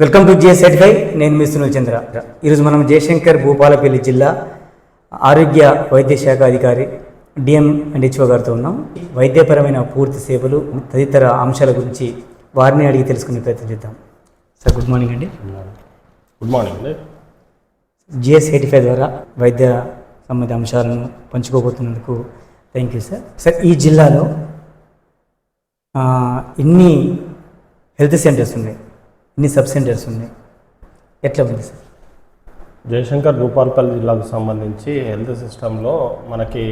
Welcome to GS certify నేను మీ సునీల్ చంద్ర. ఈరోజు మనం జయశంకర్ భూపాలపల్లి జిల్లా ఆరోగ్య వైద్య శాఖ అధికారి డిఎం అండ్ హెచ్ఓ గారితో ఉన్నాం. వైద్యపరమైన పూర్తి సేవలు తదితర అంశాల గురించి వారిని అడిగి తెలుసుకునే ప్రయత్నం చేద్దాం. సార్ గుడ్ మార్నింగ్ అండి. Good morning. అండి. జిఎస్ సర్టిఫై ద్వారా వైద్య సంబంధిత అంశాలను పంచుకోబోతున్నందుకు థ్యాంక్ యూ సార్. సార్ ఈ జిల్లాలో ఎన్ని హెల్త్ సెంటర్స్ ఉన్నాయి? ఎన్ని సబ్ సెంటర్స్ ఉన్నాయి. ఎట్లా ఉంది సార్? జయశంకర్ భూపాలపల్లి జిల్లాకు సంబంధించి హెల్త్ సిస్టంలో మనకి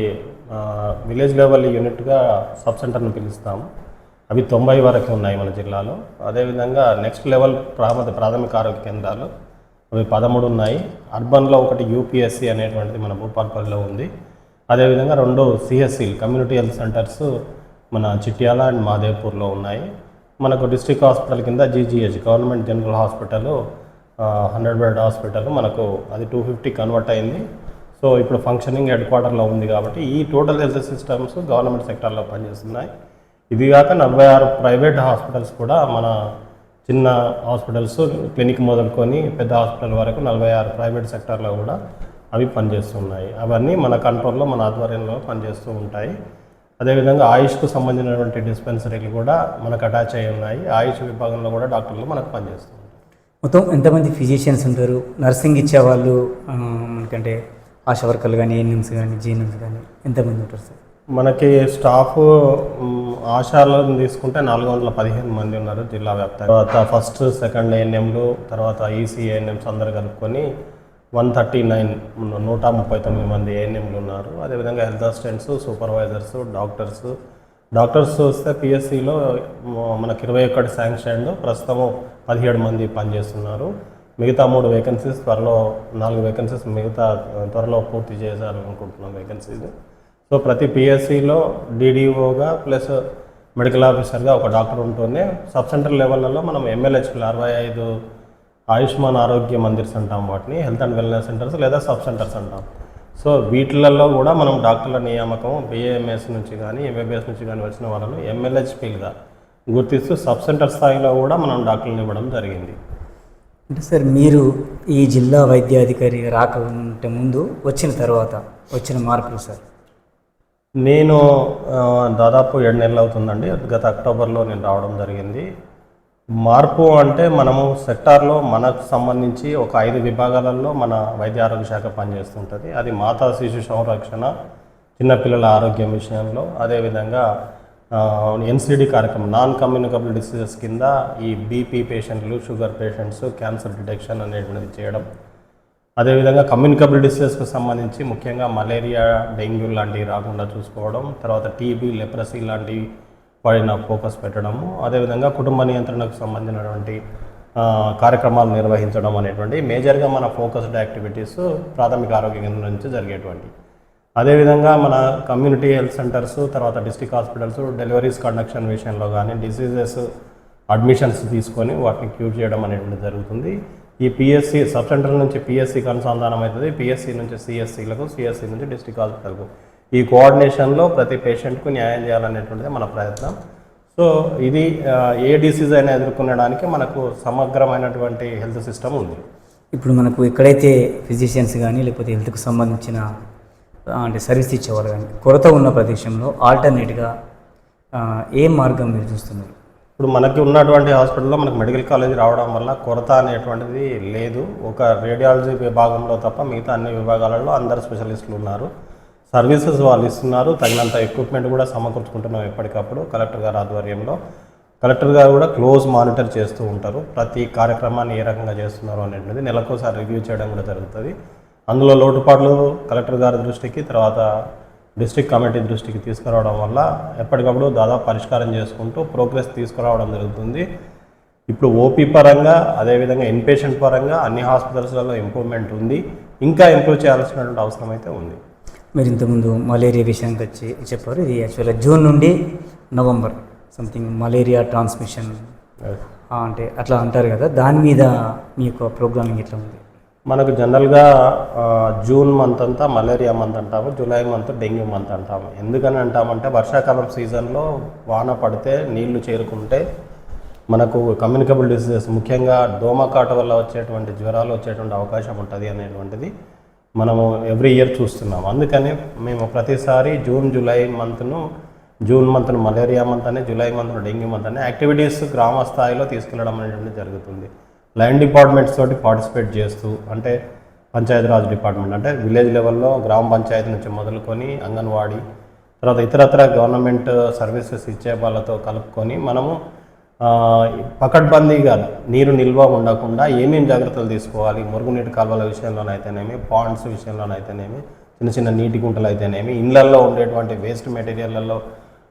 విలేజ్ లెవెల్ యూనిట్గా సబ్ సెంటర్ను పిలుస్తాము అవి తొంభై వరకు ఉన్నాయి మన జిల్లాలో. అదేవిధంగా నెక్స్ట్ లెవెల్ ప్రాథమిక ప్రాథమిక ఆరోగ్య కేంద్రాలు అవి పదమూడు ఉన్నాయి. అర్బన్లో ఒకటి యూపీఎస్సి అనేటువంటిది మన భూపాలపల్లిలో ఉంది. అదేవిధంగా రెండు సిఎస్సీలు కమ్యూనిటీ హెల్త్ సెంటర్స్ మన చిట్యాల అండ్ మాదేపూర్లో ఉన్నాయి. మనకు డిస్ట్రిక్ట్ హాస్పిటల్ కింద GGH government general hospital hundred bed hospital మనకు అది టూ ఫిఫ్టీ కన్వర్ట్ అయింది. సో ఇప్పుడు ఫంక్షనింగ్ హెడ్ క్వార్టర్లో ఉంది కాబట్టి ఈ టోటల్ హెల్త్ సిస్టమ్స్ గవర్నమెంట్ సెక్టార్లో పనిచేస్తున్నాయి. ఇది కాక నలభై ఆరు ప్రైవేట్ హాస్పిటల్స్ కూడా మన చిన్న హాస్పిటల్స్ క్లినిక్ మొదలుకొని పెద్ద హాస్పిటల్ వరకు నలభై ఆరు ప్రైవేట్ సెక్టార్లో కూడా అవి పనిచేస్తున్నాయి. అవన్నీ మన కంట్రోల్లో మన ఆధ్వర్యంలో పనిచేస్తూ ఉంటాయి. అదేవిధంగా ఆయుష్కు సంబంధించినటువంటి డిస్పెన్సరీలు కూడా మనకు అటాచ్ అయి ఉన్నాయి. ఆయుష్ విభాగంలో కూడా డాక్టర్లు మనకు పనిచేస్తూ ఉంటారు మొత్తం ఎంతమంది ఫిజిషియన్స్ ఉంటారు? నర్సింగ్ ఇచ్చేవాళ్ళు మనకంటే ఆశా వర్కర్లు కానీ ఏఎన్ఎంస్ కానీ జీఎన్ఎంస్ కానీ ఎంతమంది ఉంటారు సార్? మనకి స్టాఫ్ ఆశాలను తీసుకుంటే నాలుగు వందల పదిహేను మంది ఉన్నారు జిల్లా వ్యాప్తంగా. తర్వాత ఫస్ట్ సెకండ్ ఏఎన్ఎంలు తర్వాత ఈసీ ఏఎన్ఎంస్ అందరు కలుపుకొని వన్ థర్టీ నైన్ నూట ముప్పై తొమ్మిది మంది ఏఎన్ఎంలు ఉన్నారు. అదేవిధంగా health assistants supervisors doctors. Doctors వస్తే పిఎస్సిలో మనకి ఇరవై ఒకటి శాంక్షన్ ప్రస్తుతం పదిహేడు మంది పనిచేస్తున్నారు. మిగతా మూడు వేకెన్సీస్ త్వరలో నాలుగు వేకెన్సీస్ మిగతా త్వరలో పూర్తి చేయాలనుకుంటున్నాం వేకెన్సీస్. సో ప్రతి పిఎస్సిలో డీడీఓగా ప్లస్ మెడికల్ ఆఫీసర్గా ఒక డాక్టర్ ఉంటూనే సబ్ సెంటర్ లెవెల్లో మనం ఎంఎల్హెచ్లు అరవై ఐదు ఆయుష్మాన్ ఆరోగ్య మందిర్స్ అంటాం వాటిని హెల్త్ అండ్ వెల్నెస్ సెంటర్స్ లేదా సబ్ సెంటర్స్ అంటాం. సో వీటిలలో కూడా మనం డాక్టర్ల నియామకం బిఏఎంఎస్ నుంచి కానీ ఎంబీబీఎస్ నుంచి కానీ వచ్చిన వాళ్ళను ఎంఎల్హెచ్పీలుగా గుర్తిస్తూ సబ్ సెంటర్ స్థాయిలో కూడా మనం డాక్టర్లను ఇవ్వడం జరిగింది. అంటే సార్ మీరు ఈ జిల్లా వైద్యాధికారి రాకంటే ముందు వచ్చిన తర్వాత వచ్చిన మార్పులు సార్? నేను దాదాపు ఏడు నెలలు అవుతుందండి. గత అక్టోబర్లో నేను రావడం జరిగింది. మార్పు అంటే మనము సెక్టార్లో మనకు సంబంధించి ఒక ఐదు విభాగాలలో మన వైద్య ఆరోగ్య శాఖ పనిచేస్తుంటుంది. అది మాతా శిశు సంరక్షణ చిన్నపిల్లల ఆరోగ్యం విషయంలో అదేవిధంగా ఎన్సిడి కార్యక్రమం నాన్ కమ్యూనికబుల్ డిసీజెస్ కింద ఈ బీపీ పేషెంట్లు షుగర్ పేషెంట్స్ క్యాన్సర్ డిటెక్షన్ అనేటువంటిది చేయడం. అదేవిధంగా కమ్యూనికబుల్ డిసీజెస్కి సంబంధించి ముఖ్యంగా మలేరియా డెంగ్యూ లాంటివి రాకుండా చూసుకోవడం తర్వాత టీబీ లెప్రసీ లాంటివి పైన ఫోకస్ పెట్టడము అదేవిధంగా కుటుంబ నియంత్రణకు సంబంధించినటువంటి కార్యక్రమాలు నిర్వహించడం అనేటువంటి మేజర్గా మన ఫోకస్డ్ యాక్టివిటీస్ ప్రాథమిక ఆరోగ్య కేంద్రం నుంచి జరిగేటువంటి అదేవిధంగా మన కమ్యూనిటీ హెల్త్ సెంటర్స్ తర్వాత డిస్ట్రిక్ట్ హాస్పిటల్స్ డెలివరీస్ కండక్షన్ విషయంలో కానీ డిసీజెస్ అడ్మిషన్స్ తీసుకొని వాటిని క్యూర్ చేయడం అనేటువంటి జరుగుతుంది. ఈ పిఎస్సి సబ్ సెంటర్ నుంచి పిఎస్సికి అనుసంధానం అవుతుంది పిఎస్సి నుంచి సిఎస్సిలకు సిఎస్సి నుంచి డిస్టిక్ హాస్పిటల్కు. ఈ కోఆర్డినేషన్లో ప్రతి పేషెంట్కు న్యాయం చేయాలనేటువంటిది మన ప్రయత్నం. సో ఇది ఏ డిసీజ్ అయినా ఎదుర్కొనడానికి మనకు సమగ్రమైనటువంటి హెల్త్ సిస్టమ్ ఉంది. ఇప్పుడు మనకు ఎక్కడైతే ఫిజిషియన్స్ కానీ లేకపోతే హెల్త్కి సంబంధించిన అంటే సర్వీస్ ఇచ్చేవాళ్ళు కానీ కొరత ఉన్న ప్రదేశంలో ఆల్టర్నేట్గా ఏ మార్గం మీరు చూస్తున్నారు? ఇప్పుడు మనకి ఉన్నటువంటి హాస్పిటల్లో మనకు మెడికల్ కాలేజ్ రావడం వల్ల కొరత అనేటువంటిది లేదు. ఒక రేడియాలజీ విభాగంలో తప్ప మిగతా అన్ని విభాగాలలో అందరు స్పెషలిస్టులు ఉన్నారు. సర్వీసెస్ వాళ్ళు ఇస్తున్నారు. తగినంత ఎక్విప్మెంట్ కూడా సమకూర్చుకుంటున్నాం ఎప్పటికప్పుడు కలెక్టర్ గారి ఆధ్వర్యంలో. కలెక్టర్ గారు కూడా క్లోజ్ మానిటర్ చేస్తూ ఉంటారు. ప్రతి కార్యక్రమాన్ని ఏ రకంగా చేస్తున్నారు అనేది నెలకోసారి రివ్యూ చేయడం కూడా జరుగుతుంది. అందులో లోటుపాట్లు కలెక్టర్ గారి దృష్టికి తర్వాత డిస్ట్రిక్ట్ కమిటీ దృష్టికి తీసుకురావడం వల్ల ఎప్పటికప్పుడు దాదాపు పరిష్కారం చేసుకుంటూ ప్రోగ్రెస్ తీసుకురావడం జరుగుతుంది. ఇప్పుడు ఓపీ పరంగా అదేవిధంగా ఇన్పేషెంట్ పరంగా అన్ని హాస్పిటల్స్లలో ఇంప్రూవ్మెంట్ ఉంది. ఇంకా ఇంప్రూవ్ చేయాల్సినటువంటి అవసరం అయితే ఉంది. మీరు ఇంతకుముందు మలేరియా విషయానికి వచ్చి చెప్పారు. ఇది యాక్చువల్గా జూన్ నుండి నవంబర్ సంథింగ్ మలేరియా ట్రాన్స్మిషన్. అంటే అట్లా అంటారు కదా దాని మీద మీ యొక్క ప్రోగ్రామింగ్ ఎట్లా ఉంది? మనకు జనరల్గా జూన్ మంత్ అంతా మలేరియా మంత్ అంటాము జూలై మంత్ డెంగ్యూ మంత్ అంటాము. ఎందుకని అంటామంటే వర్షాకాలం సీజన్లో వాన పడితే నీళ్ళు చేరుకుంటే మనకు కమ్యూనికబుల్ డిసీజెస్ ముఖ్యంగా దోమకాటు వల్ల వచ్చేటువంటి జ్వరాలు వచ్చేటువంటి అవకాశం ఉంటుంది అనేటువంటిది మనము ఎవ్రీ ఇయర్ చూస్తున్నాం. అందుకని మేము ప్రతిసారి జూన్ జూలై మంత్ను జూన్ మంత్ను మలేరియా మంత్ అని జూలై మంత్ను డెంగ్యూ మంత్ అని యాక్టివిటీస్ గ్రామ స్థాయిలో తీసుకెళ్ళడం అనేటువంటి జరుగుతుంది. లైన్ డిపార్ట్మెంట్స్ తోటి పార్టిసిపేట్ చేస్తూ అంటే పంచాయతీరాజ్ డిపార్ట్మెంట్ అంటే విలేజ్ లెవెల్లో గ్రామ పంచాయతీ నుంచి మొదలుకొని అంగన్వాడీ తర్వాత ఇతరత్ర గవర్నమెంట్ సర్వీసెస్ ఇచ్చే వాళ్ళతో కలుపుకొని మనము పకడ్బందీగా నీరు నిల్వ ఉండకుండా ఏమేమి జాగ్రత్తలు తీసుకోవాలి? మురుగునీటి కాలువల విషయంలోనైతేనేమి పాండ్స్ విషయంలోనైతేనేమి చిన్న చిన్న నీటి గుంటలు అయితేనేమి ఇళ్ళల్లో ఉండేటువంటి వేస్ట్ మెటీరియల్లలో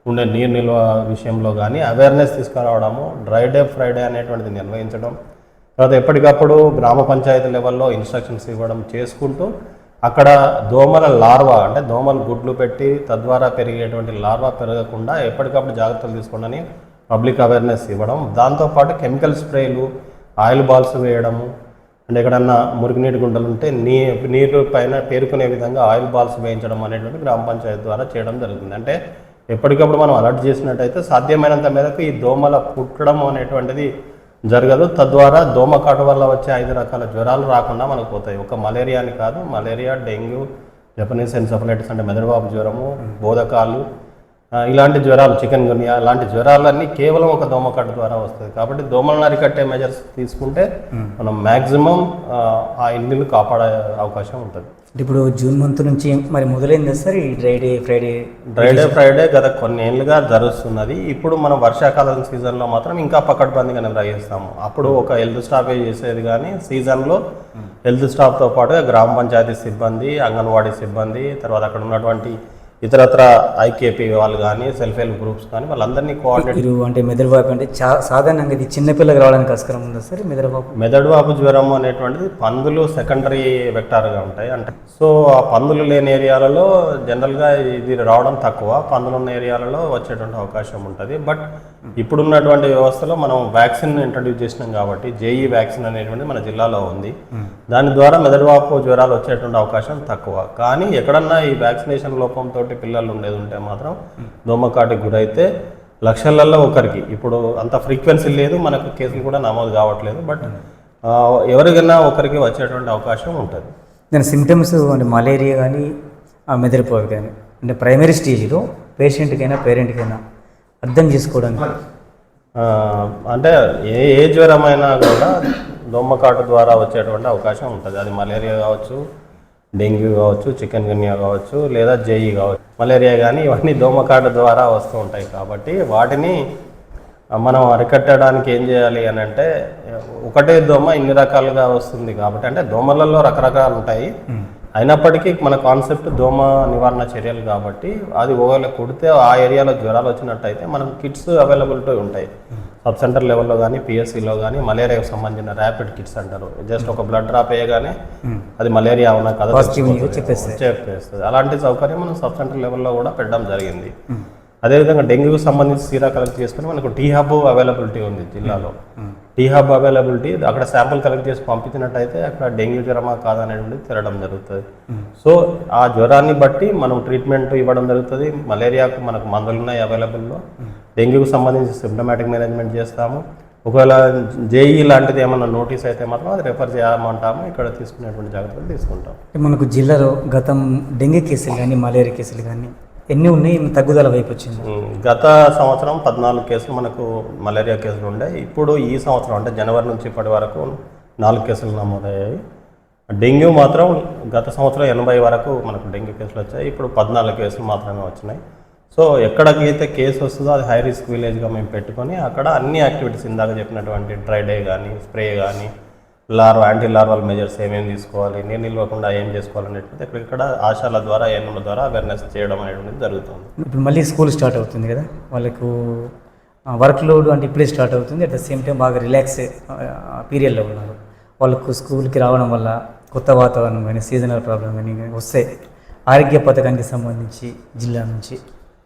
ఉండే నీరు నిల్వ విషయంలో కానీ అవేర్నెస్ తీసుకురావడము డ్రై డే ఫ్రైడే అనేటువంటిది నిర్వహించడం తర్వాత ఎప్పటికప్పుడు గ్రామ పంచాయతీ లెవెల్లో ఇన్స్ట్రక్షన్స్ ఇవ్వడం చేసుకుంటూ అక్కడ దోమల లార్వా అంటే దోమలు గుడ్లు పెట్టి తద్వారా పెరిగేటువంటి లార్వా పెరగకుండా ఎప్పటికప్పుడు జాగ్రత్తలు తీసుకోండి పబ్లిక్ అవేర్నెస్ ఇవ్వడం దాంతోపాటు కెమికల్ స్ప్రేలు ఆయిల్ బాల్స్ వేయడము అంటే ఎక్కడన్నా మురుగునీటి గుండలు ఉంటే నీ నీరు పైన పేరుకునే విధంగా ఆయిల్ బాల్స్ వేయించడం అనేటువంటి గ్రామ పంచాయతీ ద్వారా చేయడం జరుగుతుంది. అంటే ఎప్పటికప్పుడు మనం అలర్ట్ చేసినట్టయితే సాధ్యమైనంత మేరకు ఈ దోమల పుట్టడం అనేటువంటిది జరగదు. తద్వారా దోమ కాటు వల్ల వచ్చే ఐదు రకాల జ్వరాలు రాకుండా మనకు పోతాయి. ఒక మలేరియా అని కాదు మలేరియా డెంగ్యూ జపనీస్ ఎన్సఫలైటిస్ అంటే మెదడుబాబు జ్వరము బోధకాలు ఇలాంటి జ్వరాలు చికెన్ గునియా ఇలాంటి జ్వరాలన్నీ కేవలం ఒక దోమకాటు ద్వారా వస్తుంది. కాబట్టి దోమలను అరికట్టే మెజర్స్ తీసుకుంటే మనం మ్యాక్సిమం ఆ ఇల్లుని కాపాడే అవకాశం ఉంటుంది. ఇప్పుడు జూన్ మంత్ నుంచి మరి మొదలైందా సార్ ఈ dry day Friday? Friday Friday గత కొన్ని ఏళ్ళుగా జరుగుతున్నది ఇప్పుడు మనం వర్షాకాలం సీజన్లో మాత్రం ఇంకా పకడ్బందీగా నిర్వహిస్తాము అప్పుడు ఒక హెల్త్ స్టాఫే చేసేది కానీ సీజన్లో హెల్త్ స్టాఫ్తో పాటుగా గ్రామ పంచాయతీ సిబ్బంది అంగన్వాడీ సిబ్బంది తర్వాత అక్కడ ఉన్నటువంటి ఇతరత్ర ఐకేపీ వాళ్ళు కానీ సెల్ఫ్ హెల్ప్ గ్రూప్స్ కానీ వాళ్ళందరినీ కోఆర్డినేట్ అంటే మెదడువాపు అంటే చా సాధారణంగా ఇది చిన్నపిల్లకి రావడానికి ఆస్కారం ఉందా సార్? మెదడువాపు? మెదడువాపు జ్వరం అనేటువంటిది పందులు సెకండరీ వెక్టార్గా ఉంటాయి అంటే. సో ఆ పందులు లేని ఏరియాలలో జనరల్గా ఇది రావడం తక్కువ. పందులు ఉన్న ఏరియాలలో వచ్చేటువంటి అవకాశం ఉంటుంది. బట్ ఇప్పుడున్నటువంటి వ్యవస్థలో మనం వ్యాక్సిన్ ఇంట్రడ్యూస్ చేసినాం కాబట్టి జేఈ వ్యాక్సిన్ అనేటువంటిది మన జిల్లాలో ఉంది. దాని ద్వారా మెదడువాపు జ్వరాలు వచ్చేటువంటి అవకాశం తక్కువ. కానీ ఎక్కడన్నా ఈ వ్యాక్సినేషన్ లోపంతో పిల్లలు ఉండేది ఉంటే మాత్రం దోమకాటికి గురైతే లక్షలలో ఒకరికి. ఇప్పుడు అంత ఫ్రీక్వెన్సీ లేదు మనకు కేసులు కూడా నమోదు కావట్లేదు బట్ ఎవరికైనా ఒకరికి వచ్చేటువంటి అవకాశం ఉంటుంది. దాని సిమ్టమ్స్ అంటే మలేరియా కానీ ఆ మెదడుపావి కానీ అంటే ప్రైమరీ స్టేజ్లో పేషెంట్కైనా పేరెంట్కైనా అర్థం చేసుకోవడానికి. అంటే ఏ ఏ జ్వరమైనా కూడా దోమకాటు ద్వారా వచ్చేటువంటి అవకాశం ఉంటుంది. అది మలేరియా కావచ్చు డెంగ్యూ కావచ్చు చికెన్ గున్యా కావచ్చు లేదా జేఈ కావచ్చు మలేరియా కానీ ఇవన్నీ దోమకాటు ద్వారా వస్తూ ఉంటాయి కాబట్టి వాటిని మనం అరికట్టడానికి ఏం చేయాలి అని అంటే ఒకటే దోమ ఇన్ని రకాలుగా వస్తుంది కాబట్టి అంటే దోమలలో రకరకాలు ఉంటాయి. అయినప్పటికీ మన కాన్సెప్ట్ దోమ నివారణ చర్యలు కాబట్టి అది ఒకవేళ కుడితే ఆ ఏరియాలో జ్వరాలు వచ్చినట్టయితే మనకు కిట్స్ అవైలబిలిటీ ఉంటాయి. సబ్ సెంటర్ లెవెల్లో కానీ పిఎస్సిలో కానీ మలేరియాకు సంబంధించిన ర్యాపిడ్ కిట్స్ అంటారు. జస్ట్ ఒక బ్లడ్ డ్రాప్ వేయగానే అది మలేరియా అవునా కదా. చెప్పేస్తుంది అలాంటి సౌకర్యం మనం సబ్ సెంటర్ లెవెల్లో కూడా పెట్టడం జరిగింది. అదేవిధంగా డెంగ్యూకి సంబంధించి సీరా కలెక్ట్ చేసుకుని మనకు టీ హబ్ అవైలబిలిటీ ఉంది జిల్లాలో. టీ హబ్ అవైలబిలిటీ అక్కడ శాంపుల్ కలెక్ట్ చేసి పంపించినట్టయితే అక్కడ డెంగ్యూ జ్వరమా కాదనేటువంటిది తిరగడం జరుగుతుంది. సో ఆ జ్వరాన్ని బట్టి మనం ట్రీట్మెంట్ ఇవ్వడం జరుగుతుంది. మలేరియాకు మనకు మందులు ఉన్నాయి అవైలబుల్లో. డెంగ్యూకి సంబంధించి సిమ్టమాటిక్ మేనేజ్మెంట్ చేస్తాము. ఒకవేళ జేఈ లాంటిది ఏమన్నా నోటీస్ అయితే మాత్రం అది రెఫర్ చేయమంటాము. ఇక్కడ తీసుకునేటువంటి జాగ్రత్తలు తీసుకుంటాం. మనకు జిల్లాలో గతం డెంగ్యూ కేసులు కానీ మలేరియా కేసులు కానీ ఎన్ని ఉన్నాయి? తగ్గుదల వైపు వచ్చింది? గత సంవత్సరం పద్నాలుగు కేసులు మనకు మలేరియా కేసులు ఉండే. ఇప్పుడు ఈ సంవత్సరం అంటే జనవరి నుంచి ఇప్పటి వరకు నాలుగు కేసులు నమోదయ్యాయి. డెంగ్యూ మాత్రం గత సంవత్సరం ఎనభై వరకు మనకు డెంగ్యూ కేసులు వచ్చాయి. ఇప్పుడు పద్నాలుగు కేసులు మాత్రమే వచ్చినాయి. సో ఎక్కడికైతే కేసు వస్తుందో అది హై రిస్క్ విలేజ్గా మేము పెట్టుకొని అక్కడ అన్ని యాక్టివిటీస్ ఇందాక చెప్పినటువంటి డ్రై డే కానీ స్ప్రే కానీ లార్వా యాంటీ లార్వల్ మెజర్స్ ఏమేమి తీసుకోవాలి నీరు నిల్వకుండా ఏం చేసుకోవాలనేటువంటిది ఇక్కడ ఆశాల ద్వారా ఏనుల ద్వారా అవేర్నెస్ చేయడం అనేటువంటిది జరుగుతుంది. ఇప్పుడు మళ్ళీ స్కూల్ స్టార్ట్ అవుతుంది కదా వాళ్ళకు వర్క్ లోడ్ అంటే ఇప్పుడే స్టార్ట్ అవుతుంది అట్ ద సేమ్ టైం బాగా రిలాక్స్ పీరియడ్లో ఉన్నారు. వాళ్ళకు స్కూల్కి రావడం వల్ల కొత్త వాతావరణం కానీ సీజనల్ ప్రాబ్లం కానీ వస్తాయి ఆరోగ్య పథకానికి సంబంధించి జిల్లా నుంచి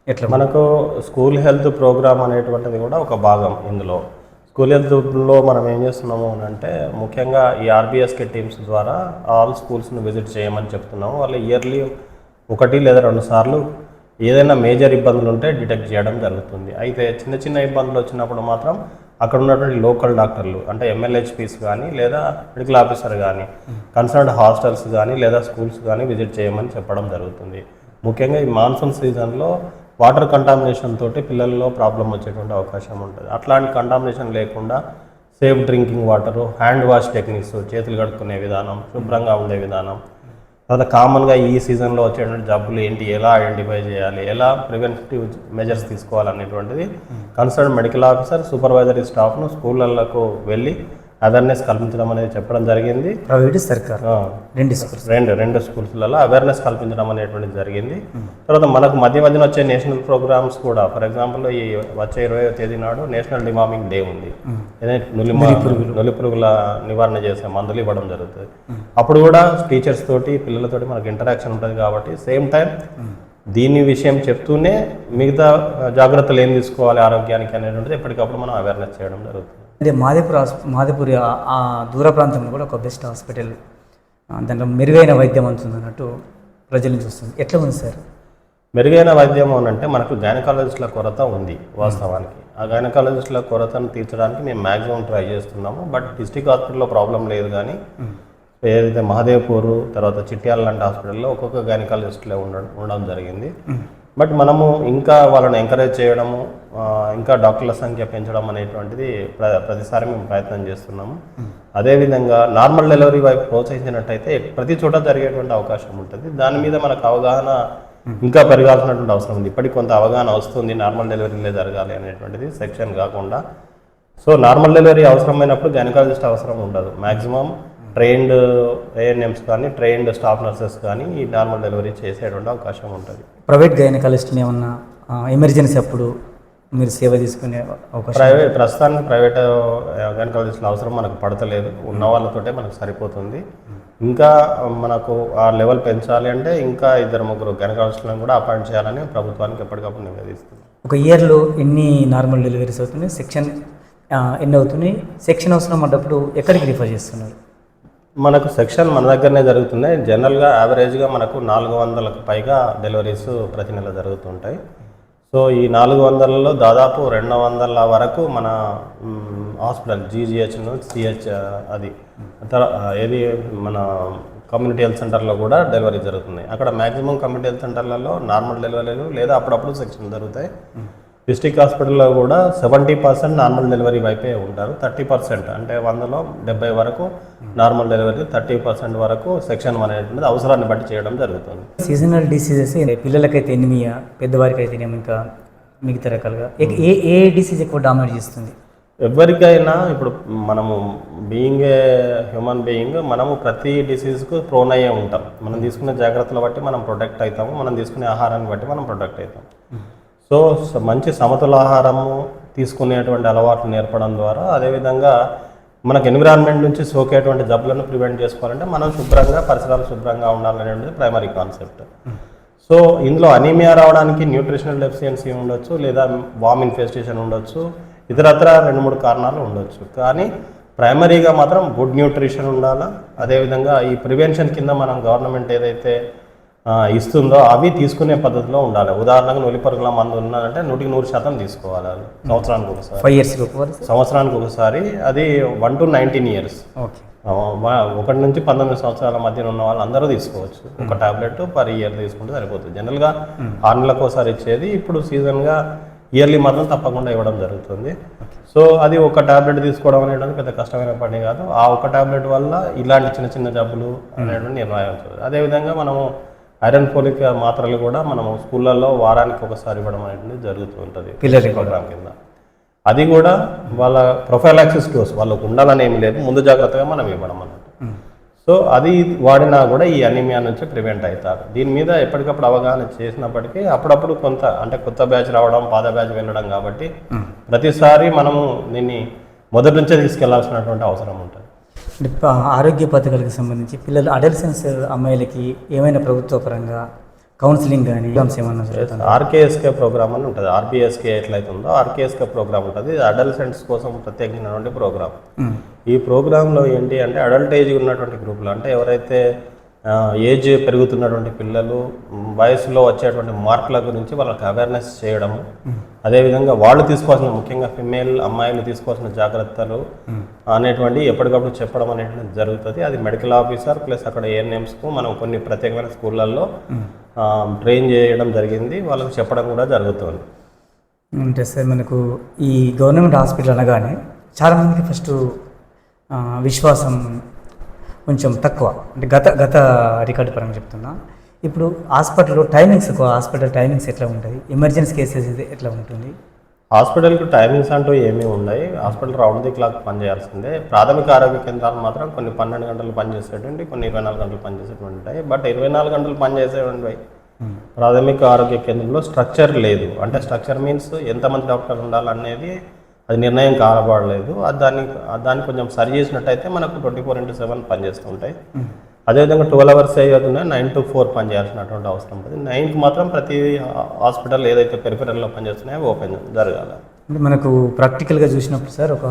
ఎట్లా మనకు స్కూల్ హెల్త్ ప్రోగ్రామ్ అనేటువంటిది కూడా ఒక భాగం ఇందులో. స్కూల్ హెల్త్లో మనం ఏం చేస్తున్నాము అని అంటే ముఖ్యంగా ఈ ఆర్బిఎస్కే టీమ్స్ ద్వారా ఆల్ స్కూల్స్ని విజిట్ చేయమని చెప్తున్నాము. వాళ్ళు ఇయర్లీ ఒకటి లేదా రెండు సార్లు ఏదైనా మేజర్ ఇబ్బందులు ఉంటే డిటెక్ట్ చేయడం జరుగుతుంది. అయితే చిన్న చిన్న ఇబ్బందులు వచ్చినప్పుడు మాత్రం అక్కడ ఉన్నటువంటి లోకల్ డాక్టర్లు అంటే ఎంఎల్హెచ్పిస్ కానీ లేదా మెడికల్ ఆఫీసర్ కానీ కన్సర్న్డ్ హాస్టల్స్ కానీ లేదా స్కూల్స్ కానీ విజిట్ చేయమని చెప్పడం జరుగుతుంది. ముఖ్యంగా ఈ మాన్సూన్ సీజన్లో వాటర్ కంటామినేషన్ తోటి పిల్లల్లో ప్రాబ్లం వచ్చేటువంటి అవకాశం ఉంటుంది. అట్లాంటి కంటామినేషన్ లేకుండా safe drinking water hand wash techniques చేతులు కడుక్కునే విధానం శుభ్రంగా ఉండే విధానం. తర్వాత కామన్గా ఈ సీజన్లో వచ్చేటువంటి జబ్బులు ఏంటి ఎలా ఐడెంటిఫై చేయాలి ఎలా ప్రివెంటివ్ మెజర్స్ తీసుకోవాలనేటువంటిది కన్సర్న్ మెడికల్ ఆఫీసర్ సూపర్వైజరీ స్టాఫ్ను స్కూళ్ళకు వెళ్ళి అవేర్నెస్ కల్పించడం అనేది చెప్పడం జరిగింది. ప్రైవేట్ సర్కార్. రెండు స్కూల్స్ రెండు రెండు స్కూల్స్లలో అవేర్నెస్ కల్పించడం అనేటువంటిది జరిగింది. తర్వాత మనకు మధ్య మధ్యన వచ్చే నేషనల్ ప్రోగ్రామ్స్ కూడా ఫర్ ఎగ్జాంపుల్ ఈ వచ్చే ఇరవై తేదీ నాడు నేషనల్ డిమామింగ్ డే ఉంది. నులి నులి పురుగుల నివారణ చేసే మందులు ఇవ్వడం జరుగుతుంది. అప్పుడు కూడా టీచర్స్ తోటి పిల్లలతోటి మనకు ఇంటరాక్షన్ ఉంటుంది కాబట్టి సేమ్ టైం దీని విషయం చెప్తూనే మిగతా జాగ్రత్తలు ఏం తీసుకోవాలి ఆరోగ్యానికి అనేటువంటిది ఎప్పటికప్పుడు మనం అవేర్నెస్ చేయడం జరుగుతుంది. అదే మాదేపూర్ హాస్ప మాదేపూరి ఆ- దూర ప్రాంతంలో కూడా ఒక బెస్ట్ హాస్పిటల్ దాంట్లో మెరుగైన వైద్యం అందుతుంది అన్నట్టు ప్రజలను చూస్తుంది ఎట్లా ఉంది సార్? మెరుగైన వైద్యం అంటే మనకు గైనకాలజిస్టుల కొరత ఉంది వాస్తవానికి. ఆ గైనకాలజిస్టుల కొరతను తీర్చడానికి మేము మ్యాక్సిమం ట్రై చేస్తున్నాము. బట్ డిస్టిక్ హాస్పిటల్లో ప్రాబ్లం లేదు కానీ ఏదైతే మహదేవ్పూర్ తర్వాత చిట్యాల లాంటి హాస్పిటల్లో ఒక్కొక్క గైనకాలజిస్టులే ఉండడం ఉండడం జరిగింది. బట్ మనము ఇంకా వాళ్ళని ఎంకరేజ్ చేయడము ఇంకా డాక్టర్ల సంఖ్య పెంచడం అనేటువంటిది ప్ర ప్రతిసారి మేము ప్రయత్నం చేస్తున్నాము. అదేవిధంగా నార్మల్ డెలివరీ వైపు ప్రోత్సహించినట్టయితే ప్రతి చోట జరిగేటువంటి అవకాశం ఉంటుంది. దాని మీద మనకు అవగాహన ఇంకా పెరగాల్సినటువంటి అవసరం ఉంది. ఇప్పటికి కొంత అవగాహన వస్తుంది నార్మల్ డెలివరీలే జరగాలి అనేటువంటిది సెక్షన్ కాకుండా. సో నార్మల్ డెలివరీ అవసరమైనప్పుడు గైనకాలజిస్ట్ అవసరం ఉండదు. మ్యాక్సిమం ట్రైన్డ్ ఏఎన్ఎంస్ కానీ ట్రైన్డ్ స్టాఫ్ నర్సెస్ కానీ ఈ నార్మల్ డెలివరీ చేసేటువంటి అవకాశం ఉంటుంది. ప్రైవేట్ గైనకాలజిస్ట్ని ఏమన్నా ఎమర్జెన్సీ అప్పుడు మీరు సేవ తీసుకునే అవకాశం ప్రైవేట్ ప్రస్తుతానికి ప్రైవేట్ గైనకాలజిస్టుల అవసరం మనకు పడతలేదు. ఉన్న వాళ్ళతోటే మనకు సరిపోతుంది. ఇంకా మనకు ఆ లెవెల్ పెంచాలి అంటే ఇంకా ఇద్దరు ముగ్గురు గైనకాలజిస్టులను కూడా అపాయింట్ చేయాలని ప్రభుత్వానికి ఎప్పటికప్పుడు నివేదిస్తుంది ఒక ఇయర్లో ఎన్ని నార్మల్ డెలివరీస్ అవుతున్నాయి? సెక్షన్ ఎన్ని అవుతున్నాయి? సెక్షన్ అవసరం అన్నప్పుడు ఎక్కడికి రిఫర్ చేస్తున్నారు? మనకు సెక్షన్ మన దగ్గరనే జరుగుతున్నాయి. జనరల్గా యావరేజ్గా మనకు నాలుగు వందలకు పైగా డెలివరీస్ ప్రతి నెల జరుగుతుంటాయి. సో ఈ నాలుగు వందలలో దాదాపు రెండు వందల వరకు మన హాస్పిటల్ జీజీహెచ్ సిహెచ్ అది ఏది మన కమ్యూనిటీ హెల్త్ సెంటర్లో కూడా డెలివరీ జరుగుతున్నాయి. అక్కడ మ్యాక్సిమం కమ్యూనిటీ హెల్త్ సెంటర్లలో నార్మల్ డెలివరీలు లేదా అప్పుడప్పుడు సెక్షన్ జరుగుతాయి. డిస్టిక్ హాస్పిటల్లో కూడా సెవెంటీ పర్సెంట్ నార్మల్ డెలివరీ వైపే ఉంటారు. థర్టీ పర్సెంట్ అంటే వందలో డెబ్బై వరకు నార్మల్ డెలివరీ థర్టీ పర్సెంట్ వరకు సెక్షన్ వన్ అనేటువంటిది అవసరాన్ని బట్టి చేయడం జరుగుతుంది. సీజనల్ డిసీజెస్ పిల్లలకైతే ఎనిమియా పెద్దవారికి అయితే ఇంకా మిగతా రకాలుగా ఏ- ఏ డిసీజ్ ఎక్కువ డామినేట్ చేస్తుంది? ఎవరికైనా ఇప్పుడు మనము బీయింగ్ ఏ హ్యూమన్ బీయింగ్ మనము ప్రతి డిసీజ్కు ప్రోన్ అయ్యే ఉంటాం. మనం తీసుకునే జాగ్రత్తలు బట్టి మనం ప్రొటెక్ట్ అవుతాము. మనం తీసుకునే ఆహారాన్ని బట్టి మనం ప్రొటెక్ట్ అవుతాం. సో మంచి సమతుల ఆహారము తీసుకునేటువంటి అలవాట్లు నేర్పడం ద్వారా అదేవిధంగా మనకు ఎన్విరాన్మెంట్ నుంచి సోకేటువంటి జబ్బులను ప్రివెంట్ చేసుకోవాలంటే మనం శుభ్రంగా పరిసరాలు శుభ్రంగా ఉండాలనేది ప్రైమరీ కాన్సెప్ట్. సో ఇందులో అనీమియా రావడానికి న్యూట్రిషనల్ డెఫిషియన్సీ ఉండొచ్చు లేదా వామ్ ఇన్ఫెస్టేషన్ ఉండొచ్చు ఇతరత్ర రెండు మూడు కారణాలు ఉండొచ్చు. కానీ ప్రైమరీగా మాత్రం గుడ్ న్యూట్రిషన్ ఉండాలా అదేవిధంగా ఈ ప్రివెన్షన్ కింద మనం గవర్నమెంట్ ఏదైతే ఇస్తుందో అవి తీసుకునే పద్ధతిలో ఉండాలి. ఉదాహరణకు నొలి పరుగుల మందు ఉన్నదంటే నూటికి నూరు శాతం తీసుకోవాలి అది. సంవత్సరానికి ఒకసారి. ఫైవ్ ఒకసారి సంవత్సరానికి ఒకసారి. అది వన్ టు నైన్టీన్ ఇయర్స్ ఒకటి నుంచి పంతొమ్మిది సంవత్సరాల మధ్యన ఉన్న వాళ్ళు అందరూ తీసుకోవచ్చు. ఒక టాబ్లెట్ పర్ ఇయర్ తీసుకుంటే సరిపోతుంది. జనరల్గా ఆరు నెలలకు ఒకసారి ఇచ్చేది. ఇప్పుడు సీజన్గా ఇయర్లీ మాత్రం తప్పకుండా ఇవ్వడం జరుగుతుంది. సో అది ఒక టాబ్లెట్ తీసుకోవడం అనేది పెద్ద కష్టమైన పని కాదు. ఆ ఒక టాబ్లెట్ వల్ల ఇలాంటి చిన్న చిన్న జబ్బులు అనేటువంటి నిర్ణయం అదేవిధంగా మనము ఐరన్ ఫోలిక్ మాత్రలు కూడా మనము స్కూళ్ళల్లో వారానికి ఒకసారి ఇవ్వడం అనేది జరుగుతూ ఉంటుంది పిల్లలకి కూడా. ప్రోగ్రామ్ కింద. అది కూడా వాళ్ళ ప్రొఫైలాక్సిస్ డోస్ వాళ్ళకు ఉండాలని ఏమి లేదు ముందు జాగ్రత్తగా మనం ఇవ్వడం అన్నట్టు. సో అది వాడినా కూడా ఈ అనీమియా నుంచి ప్రివెంట్ అవుతారు. దీని మీద ఎప్పటికప్పుడు అవగాహన చేసినప్పటికీ అప్పుడప్పుడు కొంత అంటే కొత్త బ్యాచ్ రావడం పాత బ్యాచ్ వెళ్ళడం కాబట్టి ప్రతిసారి మనము దీన్ని మొదటి నుంచే తీసుకెళ్ళాల్సినటువంటి అవసరం ఉంటుంది. అంటే ప- ఆరోగ్య పథకాలకు సంబంధించి పిల్లలు అడల్సెన్స్ అమ్మాయిలకి ఏమైనా ప్రభుత్వ పరంగా కౌన్సిలింగ్ కానీ ఎగ్జామ్స్ ఏమన్నా జరుగుతుంది ఆర్కేఎస్కే ప్రోగ్రామ్ అని ఉంటుంది. ఆర్బిఎస్కే ఎట్లయితుందో ఆర్కేఎస్కే ప్రోగ్రామ్ ఉంటుంది. అడల్సెంట్స్ కోసం ప్రత్యేకించినటువంటి ప్రోగ్రామ్. ఈ ప్రోగ్రాంలో ఏంటి అంటే అడల్ట్ ఏజ్ ఉన్నటువంటి గ్రూపులు అంటే ఎవరైతే ఏజ్ పెరుగుతున్నటువంటి పిల్లలు వయసులో వచ్చేటువంటి మార్పుల గురించి వాళ్ళకి అవేర్నెస్ చేయడము. అదేవిధంగా వాళ్ళు తీసుకోవాల్సిన ముఖ్యంగా ఫిమేల్ అమ్మాయిలు తీసుకోవాల్సిన జాగ్రత్తలు అనేటువంటి ఎప్పటికప్పుడు చెప్పడం అనేటువంటి జరుగుతుంది. అది మెడికల్ ఆఫీసర్ ప్లస్ అక్కడ ఏఎన్ఎంస్కు మనం కొన్ని ప్రత్యేకమైన స్కూళ్ళల్లో ట్రైన్ చేయడం జరిగింది. వాళ్ళకి చెప్పడం కూడా జరుగుతుంది. అంటే సార్ మనకు ఈ గవర్నమెంట్ హాస్పిటల్ అనగానే చాలామందికి ఫస్ట్ విశ్వాసం కొంచెం తక్కువ. అంటే గత గత రికార్డు పరంగా చెప్తున్నా. ఇప్పుడు హాస్పిటల్లో టైమింగ్స్ ఎక్కువ. హాస్పిటల్ టైమింగ్స్ ఎట్లా ఉంటుంది ఎమర్జెన్సీ కేసెస్ ఎట్లా ఉంటుంది? హాస్పిటల్కి టైమింగ్స్ అంటూ ఏమీ ఉన్నాయి హాస్పిటల్ రౌండ్ ది క్లాక్ పనిచేయాల్సిందే ప్రాథమిక ఆరోగ్య కేంద్రాలు మాత్రం కొన్ని పన్నెండు గంటలు పనిచేసేటువంటి కొన్ని ఇరవై నాలుగు గంటలు పనిచేసేటువంటి ఉంటాయి. బట్ ఇరవై నాలుగు గంటలు పనిచేసేటువంటి ప్రాథమిక ఆరోగ్య కేంద్రంలో స్ట్రక్చర్ లేదు. అంటే స్ట్రక్చర్ మీన్స్ ఎంతమంది డాక్టర్ ఉండాలనేది అది నిర్ణయం కాలబడలేదు. అది దాన్ని దాన్ని కొంచెం సరి చేసినట్టయితే మనకు ట్వంటీ ఫోర్ ఇంటూ సెవెన్ పనిచేస్తూ ఉంటాయి. అదేవిధంగా ట్వెల్వ్ అవర్స్ అయ్యేది నైన్ టు ఫోర్ పనిచేయాల్సినటువంటి అవసరం ఉంటుంది నైన్కి మాత్రం ప్రతి హాస్పిటల్ ఏదైతే పెరిఫెరల్లో పనిచేస్తున్నాయో ఓపెన్ జరగాలి. అంటే మనకు ప్రాక్టికల్గా చూసినప్పుడు సార్ ఒక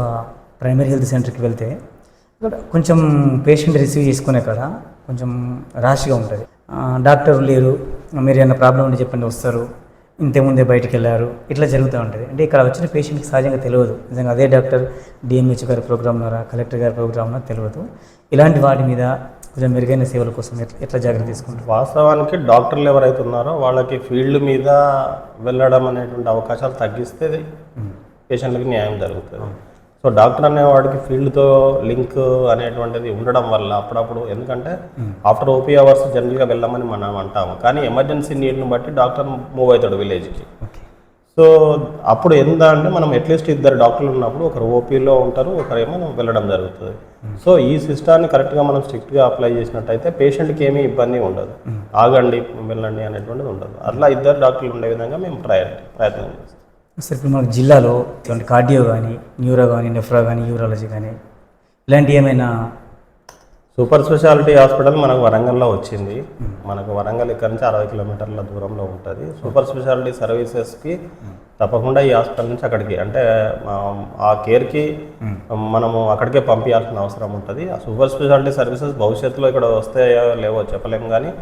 ప్రైమరీ హెల్త్ సెంటర్కి వెళ్తే కొంచెం పేషెంట్ రిసీవ్ చేసుకునే కాడ కొంచెం రాష్గా ఉంటుంది. డాక్టర్ లేరు. మీరు ఏమైనా ప్రాబ్లం ఉంటే చెప్పండి వస్తారు. ఇంతకుముందే బయటికి వెళ్ళారు ఇట్లా జరుగుతూ ఉంటుంది. అంటే ఇక్కడ వచ్చిన పేషెంట్కి సహజంగా తెలియదు. నిజంగా అదే డాక్టర్ డిఎంహెచ్ గారి ప్రోగ్రామ్లో కలెక్టర్ గారి ప్రోగ్రామ్లో తెలియదు. ఇలాంటి వాటి మీద కొంచెం మెరుగైన సేవల కోసం ఎట్లా ఎట్లా జాగ్రత్త తీసుకుంటారు? వాస్తవానికి డాక్టర్లు ఎవరైతే ఉన్నారో వాళ్ళకి ఫీల్డ్ మీద వెళ్ళడం అనేటువంటి అవకాశాలు తగ్గిస్తే పేషెంట్లకి న్యాయం జరుగుతుంది. సో డాక్టర్ అనేవాడికి ఫీల్డ్తో లింక్ అనేటువంటిది ఉండడం వల్ల అప్పుడప్పుడు ఎందుకంటే ఆఫ్టర్ ఓపీ అవర్స్ జనరల్గా వెళ్ళమని మనం అంటాము. కానీ ఎమర్జెన్సీ నీడ్ని బట్టి డాక్టర్ మూవ్ అవుతాడు విలేజ్కి. సో అప్పుడు ఎంత అంటే మనం అట్లీస్ట్ ఇద్దరు డాక్టర్లు ఉన్నప్పుడు ఒకరు ఓపీలో ఉంటారు ఒకరేమో వెళ్ళడం జరుగుతుంది. సో ఈ సిస్టాన్ని కరెక్ట్గా మనం స్ట్రిక్ట్గా అప్లై చేసినట్టయితే పేషెంట్కి ఏమీ ఇబ్బంది ఉండదు. ఆగండి వెళ్ళండి అనేటువంటిది ఉండదు. అట్లా ఇద్దరు డాక్టర్లు ఉండే విధంగా మేము ప్రయత్నం ప్రయత్నం చేస్తాం. సార్ ఇప్పుడు మన జిల్లాలో ఇటువంటి కార్డియో కానీ న్యూరో కానీ నెఫ్రా కానీ యూరాలజీ కానీ ఇలాంటి ఏమైనా సూపర్ స్పెషాలిటీ హాస్పిటల్ మనకు వరంగల్లో వచ్చింది. మనకు వరంగల్ ఇక్కడ నుంచి అరవై కిలోమీటర్ల దూరంలో ఉంటుంది. సూపర్ స్పెషాలిటీ సర్వీసెస్కి తప్పకుండా ఈ హాస్పిటల్ నుంచి అక్కడికి అంటే ఆ- కేర్కి మనము అక్కడికే పంపించాల్సిన అవసరం ఉంటుంది. ఆ సూపర్ స్పెషాలిటీ సర్వీసెస్ భవిష్యత్తులో ఇక్కడ వస్తాయో లేవో చెప్పలేము కానీ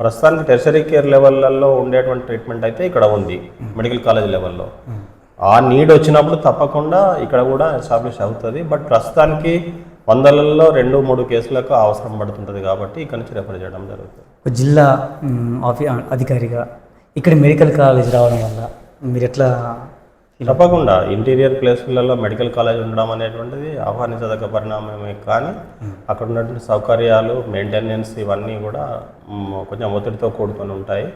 ప్రస్తుతానికి టెర్షరీ కేర్ లెవెల్లో ఉండేటువంటి ట్రీట్మెంట్ అయితే ఇక్కడ ఉంది మెడికల్ కాలేజ్ లెవెల్లో. ఆ నీడ్ వచ్చినప్పుడు తప్పకుండా ఇక్కడ కూడా ఎస్టాబ్లిష్ అవుతుంది. బట్ ప్రస్తుతానికి వందలలో రెండు మూడు కేసులకు అవసరం పడుతుంటుంది కాబట్టి ఇక్కడ నుంచి రెఫర్ చేయడం జరుగుతుంది. జిల్లా ఆఫీ అధికారిగా ఇక్కడ మెడికల్ కాలేజ్ రావడం వల్ల మీరు ఎట్లా తప్పకుండా ఇంటీరియర్ ప్లేస్లలో మెడికల్ కాలేజ్ ఉండడం అనేటువంటిది ఆహ్వానించదగ్గ పరిణామమే. కానీ అక్కడ ఉన్నటువంటి సౌకర్యాలు మెయింటెనెన్స్ ఇవన్నీ కూడా కొంచెం ఒత్తిడితో కూడుకొని ఉంటాయి.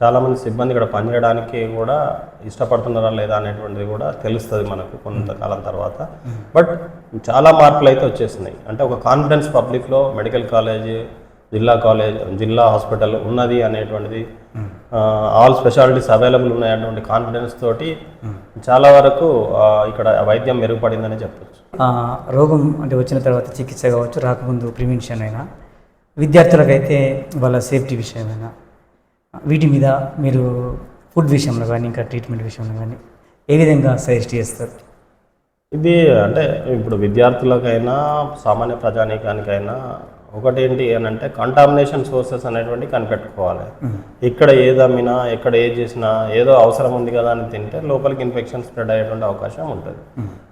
చాలామంది సిబ్బంది ఇక్కడ పనిచేయడానికి కూడా ఇష్టపడుతున్నారా లేదా అనేటువంటిది కూడా తెలుస్తుంది మనకు కొంతకాలం తర్వాత. బట్ చాలా మార్పులు అయితే వచ్చేసినాయి. అంటే ఒక కాన్ఫిడెన్స్ పబ్లిక్లో మెడికల్ కాలేజ్ జిల్లా కాలేజ్ జిల్లా హాస్పిటల్ ఉన్నది అనేటువంటిది ఆల్ స్పెషాలిటీస్ అవైలబుల్ ఉన్నాయనేటువంటి కాన్ఫిడెన్స్ తోటి చాలా వరకు ఇక్కడ వైద్యం మెరుగుపడిందని చెప్పొచ్చు. రోగం అంటే వచ్చిన తర్వాత చికిత్స కావచ్చు రాకముందు ప్రివెన్షన్ అయినా విద్యార్థులకైతే వాళ్ళ సేఫ్టీ విషయమైనా వీటి మీద మీరు ఫుడ్ విషయంలో కానీ ఇంకా ట్రీట్మెంట్ విషయంలో కానీ ఏ విధంగా సజెస్ట్ చేస్తారు? ఇది అంటే ఇప్పుడు విద్యార్థులకైనా సామాన్య ప్రజానీకానికైనా ఒకటి ఏంటి అని అంటే కంటామినేషన్ సోర్సెస్ అనేటువంటి కనిపెట్టుకోవాలి. ఇక్కడ ఏది అమ్మినా ఎక్కడ ఏది చేసినా ఏదో అవసరం ఉంది కదా అని తింటే లోపలికి ఇన్ఫెక్షన్ స్ప్రెడ్ అయ్యేటువంటి అవకాశం ఉంటుంది.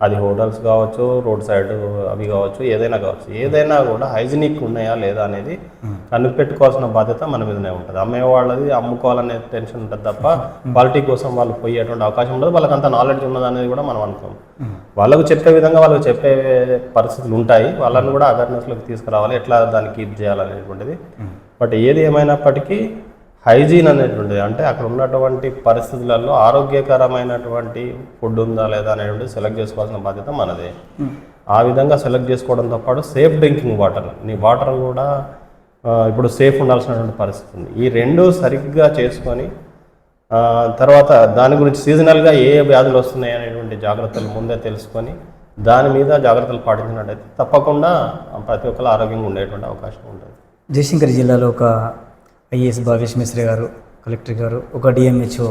అది హోటల్స్ కావచ్చు రోడ్ సైడ్ అవి కావచ్చు ఏదైనా కావచ్చు. ఏదైనా కూడా హైజీనిక్ ఉన్నాయా లేదా అనేది కనిపెట్టుకోవాల్సిన బాధ్యత మన మీదనే ఉంటుంది. అమ్మే వాళ్ళది అమ్ముకోవాలనే టెన్షన్ ఉంటుంది తప్ప క్వాలిటీ కోసం వాళ్ళు పోయేటువంటి అవకాశం ఉండదు. వాళ్ళకి అంత నాలెడ్జ్ ఉన్నది అనేది కూడా మనం అనుకోం. వాళ్ళకు చెప్పే విధంగా వాళ్ళకి చెప్పే పరిస్థితులు ఉంటాయి. వాళ్ళని కూడా అవేర్నెస్లోకి తీసుకురావాలి. ఎట్లా దానికి ఇది చేయాలనేటువంటిది. బట్ ఏది ఏమైనప్పటికీ హైజీన్ అనేటువంటిది అంటే అక్కడ ఉన్నటువంటి పరిస్థితులలో ఆరోగ్యకరమైనటువంటి ఫుడ్ ఉందా లేదా అనేటువంటి సెలెక్ట్ చేసుకోవాల్సిన బాధ్యత మనదే. ఆ విధంగా సెలెక్ట్ చేసుకోవడంతో పాటు సేఫ్ డ్రింకింగ్ వాటర్ నీ వాటర్ కూడా ఇప్పుడు సేఫ్ ఉండాల్సినటువంటి పరిస్థితి ఉంది. ఈ రెండు సరిగ్గా చేసుకొని తర్వాత దాని గురించి సీజనల్గా ఏ వ్యాధులు వస్తున్నాయి అనేటువంటి జాగ్రత్తలు ముందే తెలుసుకొని దాని మీద జాగ్రత్తలు పాటించినట్టయితే తప్పకుండా ప్రతి ఒక్కరు ఆరోగ్యంగా ఉండేటువంటి అవకాశం ఉంటుంది. జయశంకర్ జిల్లాలో ఒక ఐఏఎస్ భావేష్ మిశ్రా గారు కలెక్టర్ గారు ఒక డిఎంహెచ్ఓ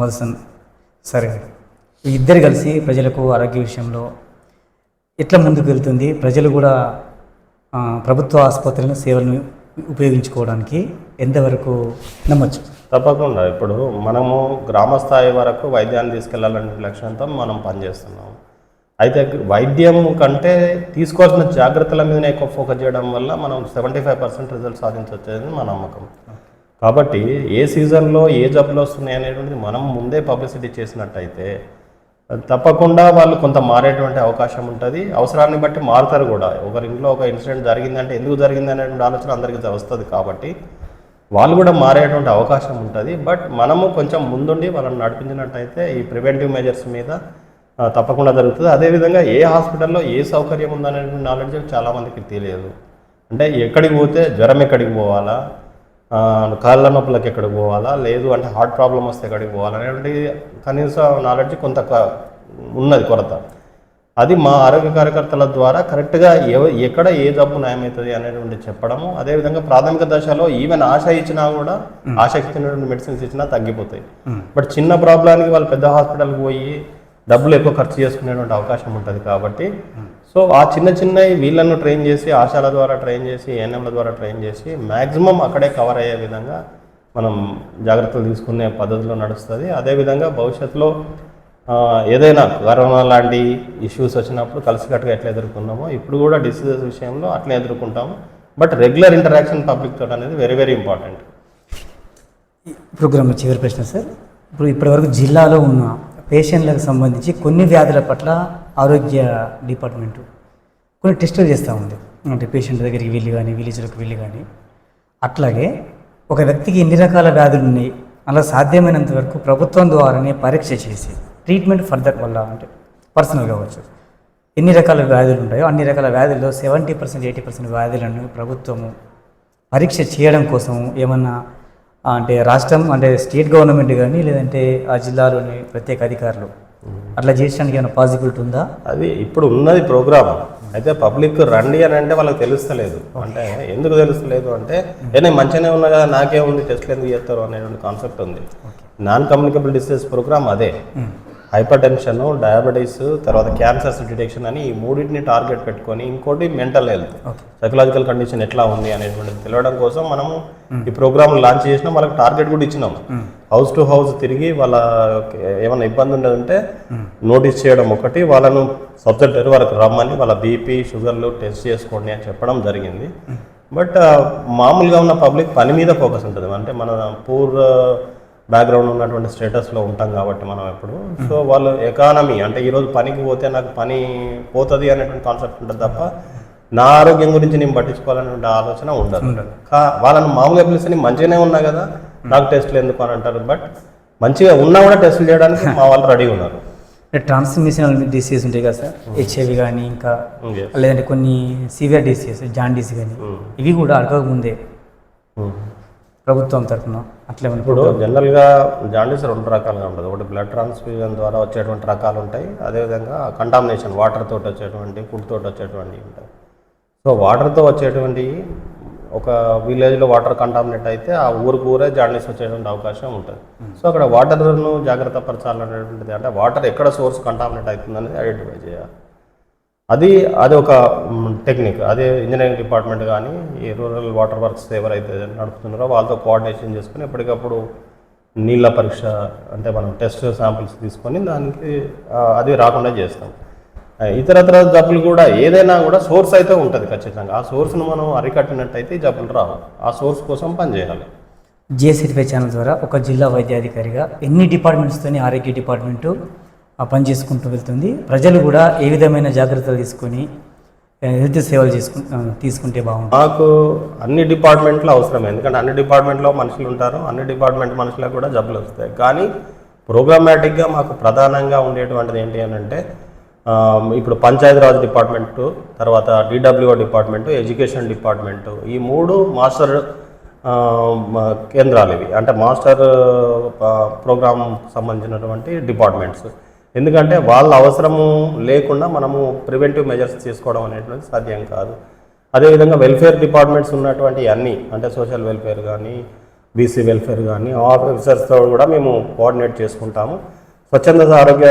మధుసన్ సార్ గారు. ఈ ఇద్దరు కలిసి ప్రజలకు ఆరోగ్య విషయంలో ఎట్లా ముందుకు వెళ్తుంది? ప్రజలు కూడా ప్రభుత్వ ఆసుపత్రులను సేవలను ఉపయోగించుకోవడానికి ఎంతవరకు నమ్మచ్చు? తప్పకుండా. ఇప్పుడు మనము గ్రామ స్థాయి వరకు వైద్యాన్ని తీసుకెళ్ళాలనే లక్ష్యంతో మనం పనిచేస్తున్నాం అయితే వైద్యం కంటే తీసుకోవాల్సిన జాగ్రత్తల మీదనే ఎక్కువ ఫోకస్ చేయడం వల్ల మనం సెవెంటీ ఫైవ్ పర్సెంట్ రిజల్ట్ సాధించవచ్చని మా నమ్మకం. కాబట్టి ఏ సీజన్లో ఏ జబ్బులు వస్తున్నాయి అనేటువంటిది మనం ముందే పబ్లిసిటీ చేసినట్టయితే తప్పకుండా వాళ్ళు కొంత మారేటువంటి అవకాశం ఉంటుంది. అవసరాన్ని బట్టి మారుతారు కూడా. ఒకరింట్లో ఒక ఇన్సిడెంట్ జరిగిందంటే ఎందుకు జరిగింది అనేటువంటి ఆలోచన అందరికీ వస్తుంది కాబట్టి వాళ్ళు కూడా మారేటువంటి అవకాశం ఉంటుంది. బట్ మనము కొంచెం ముందుండి వాళ్ళని నడిపించినట్టయితే ఈ ప్రివెంటివ్ మెజర్స్ మీద తప్పకుండా జరుగుతుంది. అదేవిధంగా ఏ హాస్పిటల్లో ఏ సౌకర్యం ఉందనేటువంటి నాలెడ్జ్ చాలామందికి తెలియదు. అంటే ఎక్కడికి పోతే జ్వరం ఎక్కడికి పోవాలా? కాళ్ళ నొప్పులకు ఎక్కడికి పోవాలా? లేదు అంటే హార్ట్ ప్రాబ్లం వస్తే ఎక్కడికి పోవాలా? అనేటువంటి కనీస నాలెడ్జ్ కొంత ఉన్నది కొరత. అది మా ఆరోగ్య కార్యకర్తల ద్వారా కరెక్ట్గా ఎవ ఎక్కడ ఏ జబ్బు నయమవుతుంది అనేటువంటి చెప్పడము. అదేవిధంగా ప్రాథమిక దశలో ఈవెన్ ఆశ ఇచ్చినా కూడా ఆశకి ఇచ్చినటువంటి మెడిసిన్స్ ఇచ్చినా తగ్గిపోతాయి. బట్ చిన్న ప్రాబ్లానికి వాళ్ళు పెద్ద హాస్పిటల్కి పోయి డబ్బులు ఎక్కువ ఖర్చు చేసుకునేటువంటి అవకాశం ఉంటుంది కాబట్టి. సో ఆ చిన్న చిన్నవి వీళ్ళను ట్రైన్ చేసి ఆశాల ద్వారా ట్రైన్ చేసి ఏఎన్ఎంల ద్వారా ట్రైన్ చేసి మ్యాక్సిమం అక్కడే కవర్ అయ్యే విధంగా మనం జాగ్రత్తలు తీసుకునే పద్ధతిలో నడుస్తుంది. అదేవిధంగా భవిష్యత్తులో ఏదైనా కరోనా లాంటి ఇష్యూస్ వచ్చినప్పుడు కలిసికట్టుగా ఎట్లా ఎదుర్కొన్నామో ఇప్పుడు కూడా డిసీజెస్ విషయంలో అట్లే ఎదుర్కొంటాము. బట్ రెగ్యులర్ ఇంటరాక్షన్ పబ్లిక్ తోటి అనేది వెరీ వెరీ ఇంపార్టెంట్. ప్రోగ్రామ్ చివరి ప్రశ్న సార్. ఇప్పుడు ఇప్పటివరకు జిల్లాలో ఉన్న పేషెంట్లకు సంబంధించి కొన్ని వ్యాధుల పట్ల ఆరోగ్య డిపార్ట్మెంటు కొన్ని టెస్టులు చేస్తూ ఉంది. అంటే పేషెంట్ దగ్గరికి వెళ్ళి కానీ విలేజ్లకు వెళ్ళి కానీ. అట్లాగే ఒక వ్యక్తికి ఎన్ని రకాల వ్యాధులు ఉన్నాయి అలా సాధ్యమైనంత వరకు ప్రభుత్వం ద్వారానే పరీక్ష చేసి ట్రీట్మెంట్ ఫర్దర్ వల్ల అంటే పర్సనల్ కావచ్చు. ఎన్ని రకాల వ్యాధులు ఉంటాయో అన్ని రకాల వ్యాధుల్లో సెవెంటీ పర్సెంట్ ఎయిటీ పర్సెంట్ వ్యాధులను ప్రభుత్వము పరీక్ష చేయడం కోసం ఏమన్నా అంటే రాష్ట్రం అంటే స్టేట్ గవర్నమెంట్ కానీ లేదంటే ఆ జిల్లాలోని ప్రత్యేక అధికారులు. అట్లా చేసడానికి ఏమైనా పాసిబిలిటీ ఉందా? అది ఇప్పుడు ఉన్నది ప్రోగ్రామ్. అయితే పబ్లిక్ రండి అని అంటే వాళ్ళకి తెలుస్తలేదు. అంటే ఎందుకు తెలుస్తలేదు అంటే ఏ నేను మంచిగానే ఉన్నా కదా నాకే ఉంది టెస్ట్లు ఎందుకు చేస్తారు అనేటువంటి కాన్సెప్ట్ ఉంది. నాన్ కమ్యూనికబుల్ డిసీజ్ ప్రోగ్రామ్ అదే. హైపర్ టెన్షన్ డయాబెటీస్ తర్వాత క్యాన్సర్స్ డిటెక్షన్ అని ఈ మూడింటిని టార్గెట్ పెట్టుకొని ఇంకోటి మెంటల్ హెల్త్ సైకలాజికల్ కండిషన్ ఎట్లా ఉంది అనేటువంటిది తెలియడం కోసం మనము ఈ ప్రోగ్రామ్ లాంచ్ చేసినాం వాళ్ళకి టార్గెట్ కూడా ఇచ్చినాం. హౌస్ టు హౌస్ తిరిగి వాళ్ళ ఏమైనా ఇబ్బంది ఉండదంటే నోటీస్ చేయడం ఒకటి వాళ్ళను సబ్జెక్ట్ వరకు రమ్మని వాళ్ళ బీపీ షుగర్లు టెస్ట్ చేసుకోండి అని చెప్పడం జరిగింది. బట్ మామూలుగా ఉన్న పబ్లిక్ పని మీద ఫోకస్ ఉంటుంది. అంటే మన పూర్ బ్యాక్గ్రౌండ్ ఉన్నటువంటి స్టేటస్లో ఉంటాం కాబట్టి మనం ఎప్పుడు. సో వాళ్ళు ఎకానమీ అంటే ఈరోజు పనికి పోతే నాకు పని పోతుంది అనేటువంటి కాన్సెప్ట్ ఉంటుంది తప్ప నా ఆరోగ్యం గురించి నేను పట్టించుకోవాలనే ఆలోచన ఉండదు. కా వాళ్ళని మామూలుగా పిలిస్తే నేను మంచిగానే ఉన్నా కదా నాకు టెస్ట్లు ఎందుకు అని అంటారు. బట్ మంచిగా ఉన్నా కూడా టెస్టులు చేయడానికి మా వాళ్ళు రెడీ ఉన్నారు. ట్రాన్స్మిషనల్ డిసీజ్ ఉంటాయి కదా సార్ హెచ్ఐవి కానీ ఇంకా. లేదంటే కొన్ని సివియర్ డిసీజ్ జాండీస్ కానీ ఇవి కూడా అడగక ముందే ప్రభుత్వం తరఫున. అట్లా ఇప్పుడు జనరల్గా జాండీస్ రెండు రకాలుగా ఉంటుంది ఒకటి బ్లడ్ ట్రాన్స్ఫ్యూజన్ ద్వారా వచ్చేటువంటి రకాలు ఉంటాయి. అదేవిధంగా కంటామినేషన్ వాటర్ తోటి వచ్చేటువంటి ఫుడ్ తోటి వచ్చేటువంటివి ఉంటాయి. సో వాటర్తో వచ్చేటువంటి ఒక విలేజ్లో వాటర్ కంటామినేట్ అయితే ఆ ఊరికి ఊరే జాండీస్ వచ్చేటువంటి అవకాశం ఉంటుంది. సో అక్కడ వాటర్ను జాగ్రత్త పరచాలనేటువంటిది అంటే వాటర్ ఎక్కడ సోర్స్ కంటామినేట్ అవుతుందనేది ఐడెంటిఫై చేయాలి. అది అది ఒక టెక్నిక్ అదే ఇంజనీరింగ్ డిపార్ట్మెంట్ కానీ ఈ రూరల్ వాటర్ వర్క్స్ ఎవరైతే నడుపుతున్నారో వాళ్ళతో కోఆర్డినేషన్ చేసుకుని ఎప్పటికప్పుడు నీళ్ళ పరీక్ష అంటే మనం టెస్ట్ శాంపిల్స్ తీసుకొని దానికి అది రాకుండా చేస్తాం. ఆ, ఇతరత్ర జబ్బులు కూడా ఏదైనా కూడా సోర్స్ అయితే ఉంటుంది ఖచ్చితంగా. ఆ సోర్స్ను మనం అరికట్టినట్టయితే ఈ జబ్బులు రావు. ఆ సోర్స్ కోసం పనిచేయాలి జిఎస్ఎఫ్ఐ ఛానల్ ద్వారా ఒక జిల్లా వైద్యాధికారిగా ఎన్ని డిపార్ట్మెంట్స్తోని ఆరోగ్య డిపార్ట్మెంటు పని చేసుకుంటూ వెళ్తుంది. ప్రజలు కూడా ఏ విధమైన జాగ్రత్తలు తీసుకొని ఆ, హెల్త్ సేవలు చేసుకు తీసుకుంటే బాగుంటుంది. మాకు అన్ని డిపార్ట్మెంట్లో అవసరమే. ఎందుకంటే అన్ని డిపార్ట్మెంట్లో మనుషులు ఉంటారు. అన్ని డిపార్ట్మెంట్ మనుషులకు కూడా జబ్బులు వస్తాయి. కానీ ప్రోగ్రామాటిక్గా మాకు ప్రధానంగా ఉండేటువంటిది ఏంటి అని అంటే ఇప్పుడు పంచాయతీరాజ్ డిపార్ట్మెంటు తర్వాత డిడబ్ల్యూఓ డిపార్ట్మెంటు ఎడ్యుకేషన్ డిపార్ట్మెంటు ఈ మూడు మాస్టర్ కేంద్రాలు ఇవి. అంటే మాస్టర్ ప్రోగ్రామ్ సంబంధించినటువంటి డిపార్ట్మెంట్స్. ఎందుకంటే వాళ్ళ అవసరము లేకుండా మనము ప్రివెంటివ్ మెజర్స్ తీసుకోవడం అనేటువంటిది సాధ్యం కాదు. అదేవిధంగా వెల్ఫేర్ డిపార్ట్మెంట్స్ ఉన్నటువంటి అన్నీ అంటే సోషల్ వెల్ఫేర్ కానీ బీసీ వెల్ఫేర్ కానీ ఆఫీసర్స్తో కూడా మేము కోఆర్డినేట్ చేసుకుంటాము. స్వచ్ఛంద ఆరోగ్య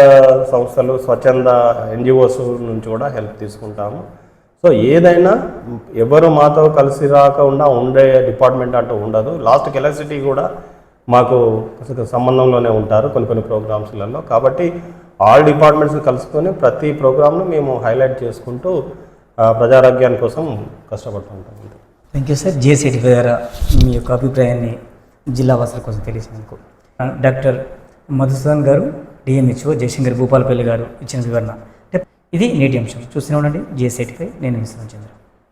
సంస్థలు స్వచ్ఛంద ఎన్జిఓస్ నుంచి కూడా హెల్ప్ తీసుకుంటాము. సో ఏదైనా ఎవరు మాతో కలిసి రాకుండా ఉండే డిపార్ట్మెంట్ అంటూ ఉండదు. లాస్ట్కి ఎలక్ట్రిసిటీ కూడా మాకు సంబంధంలోనే ఉంటారు కొన్ని కొన్ని ప్రోగ్రామ్స్లలో. కాబట్టి ఆల్ డిపార్ట్మెంట్స్ కలుసుకొని ప్రతి ప్రోగ్రామ్ను మేము హైలైట్ చేసుకుంటూ ఆ, ప్రజారోగ్యాని కోసం కష్టపడుతుంటాం థ్యాంక్ యూ సార్ జేసీటీ ద్వారా మీ యొక్క అభిప్రాయాన్ని జిల్లా వాసుల కోసం తెలిసినందుకు. డాక్టర్ మధుసూదన్ గారు డిఎంహెచ్ఓ జయశంకర్ భూపాలపల్లి గారు ఇచ్చిన వివరణ. ఇది నేటి అంశం. చూస్తూనే ఉండండి. జేసీటీపై నేను విశ్వనాథ్ చంద్ర.